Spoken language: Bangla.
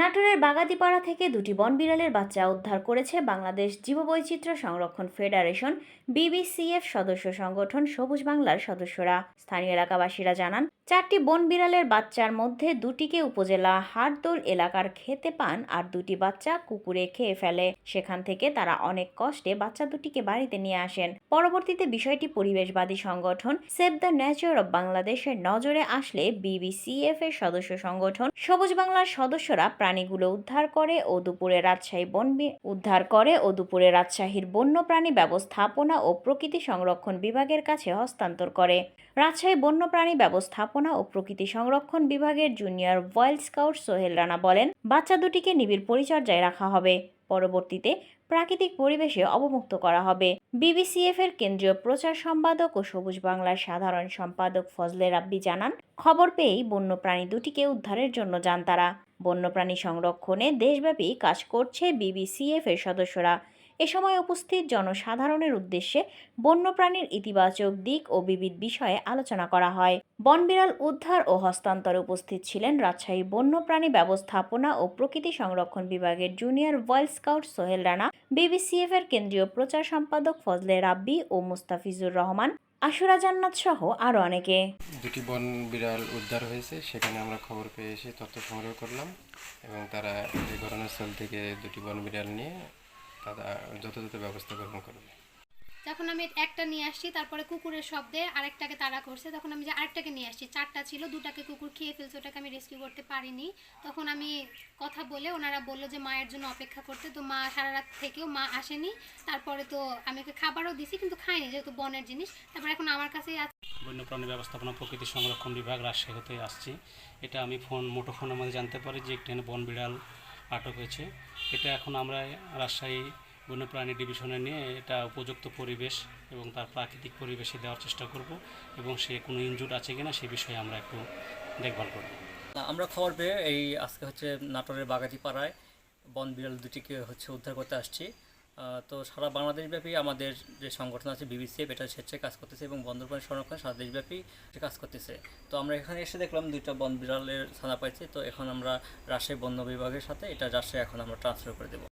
নাটোরের বাগাতিপাড়া থেকে দুটি বনবিড়ালের বাচ্চা উদ্ধার করেছে বাংলাদেশ জীববৈচিত্র্য সংরক্ষণ ফেডারেশন, বিবিসিএফ সদস্য সংগঠন সবুজ বাংলার সদস্যরা। স্থানীয় এলাকাবাসীরা জানান, চারটি বনবিড়ালের বাচ্চার মধ্যে দুটিকে উপজেলা হাটদোল এলাকার খেতে পান আর দুটি বাচ্চা কুকুরে খেয়ে ফেলে। সেখান থেকে তারা অনেক কষ্টে বাচ্চা দুটিকে বাড়িতে নিয়ে আসেন। পরবর্তীতে বিষয়টি পরিবেশবাদী সংগঠন সেভ দ্য নেচার অব বাংলাদেশের নজরে আসলে বিবিসিএফ এর সদস্য সংগঠন সবুজ বাংলার সদস্যরা প্রাণীগুলো উদ্ধার করে ও দুপুরে রাজশাহী বন উদ্ধার করে ও দুপুরে রাজশাহীর বন্যপ্রাণী ব্যবস্থাপনা ও প্রকৃতি সংরক্ষণ বিভাগের কাছে হস্তান্তর করে। রাজশাহী বন্যপ্রাণী ব্যবস্থাপনা ও প্রকৃতি সংরক্ষণ বিভাগের junior wild scout Sohel Rana বলেন, বাচ্চা দুটিকে নিবিড় পরিচর্যায় রাখা হবে। পরবর্তীতে প্রাকৃতিক পরিবেশে অবমুক্ত করা হবে। বিবিসিএফ এর কেন্দ্রীয় প্রচার সম্পাদক ও সবুজ বাংলার সাধারণ সম্পাদক ফজলে রাব্বি জানান, খবর পেয়েই বন্যপ্রাণী দুটিকে উদ্ধারের জন্য যান তারা। বন্যপ্রাণী সংরক্ষণে দেশব্যাপী কাজ করছে বিবিসিএফ এর সদস্যরা। এ সময় উপস্থিত জনসাধারণের উদ্দেশ্যে বন্যপ্রাণীর ইতিবাচক দিক ও বিবিধ বিষয়ে আলোচনা করা হয়। বনবিড়াল উদ্ধার ও হস্তান্তরে উপস্থিত ছিলেন রাজশাহী বন্যপ্রাণী ব্যবস্থাপনা ও প্রকৃতি সংরক্ষণ বিভাগের junior wild scout Sohel Rana, BBCF এর কেন্দ্রীয় প্রচার সম্পাদক ফজলে রাব্বি ও মুস্তাফিজুর রহমান, আশুরা জান্নাত সহ আরও অনেকে। দুটি বন বিড়াল উদ্ধার হয়েছে, সেখানে আমরা খবর পেয়ে এসে তথ্য সংগ্রহ করলাম এবং তারা ঘটনাস্থল থেকে দুটি বন বিড়াল নিয়ে তারা যথাযথ ব্যবস্থা গ্রহণ করবে যখন আমি একটা নিয়ে আসছি তারপরে কুকুরের শব্দে আরেকটাকে তাড়া করছে তখন আমি যে আরেকটাকে নিয়ে আসছি চারটা ছিল দুটাকে কুকুর খেয়ে ফেলছে ওটাকে আমি রেস্কিউ করতে পারিনি। তখন আমি কথা বলে ওনারা বলল যে মায়ের জন্য অপেক্ষা করতে। তো মা সারা রাত থেকেও মা আসেনি। তারপরে তো আমি ওকে খাবারও দিছি কিন্তু খাইনি যেহেতু বনের জিনিস। তারপর এখন আমার কাছেই আছে। বন্যপ্রাণী ব্যবস্থাপনা প্রকৃতি সংরক্ষণ বিভাগ রাজশাহী হতে আসছি। এটা আমি ফোন মুঠোফোনের মধ্যে জানতে পারি যে একটি বন বিড়াল আটক হয়েছে। এটা এখন আমরা রাজশাহী বন্যপ্রাণী ডিভিশনে নিয়ে এটা উপযুক্ত পরিবেশ এবং তার প্রাকৃতিক পরিবেশে দেওয়ার চেষ্টা করব এবং সে কোনো ইনজুর আছে কিনা সে বিষয়ে আমরা একটু দেখভাল করব। আমরা খবর পেয়ে এই আজকে হচ্ছে নাটোরের বাগাতি পাড়ায় বন বিড়াল দুটিকে হচ্ছে উদ্ধার করতে আসছি। তো সারা বাংলাদেশব্যাপী আমাদের যে সংগঠন আছে বিবিসিএফ এটা স্বেচ্ছায় কাজ করতেছে এবং বন্দরবান সংরক্ষণ সারা দেশব্যাপী কাজ করতেছে। তো আমরা এখানে এসে দেখলাম দুইটা বন বিড়ালের ছানা পাইছি। তো এখন আমরা রাজশাহী বন্য বিভাগের সাথে এটা রাজশাহী এখন আমরা ট্রান্সফার করে দেবো।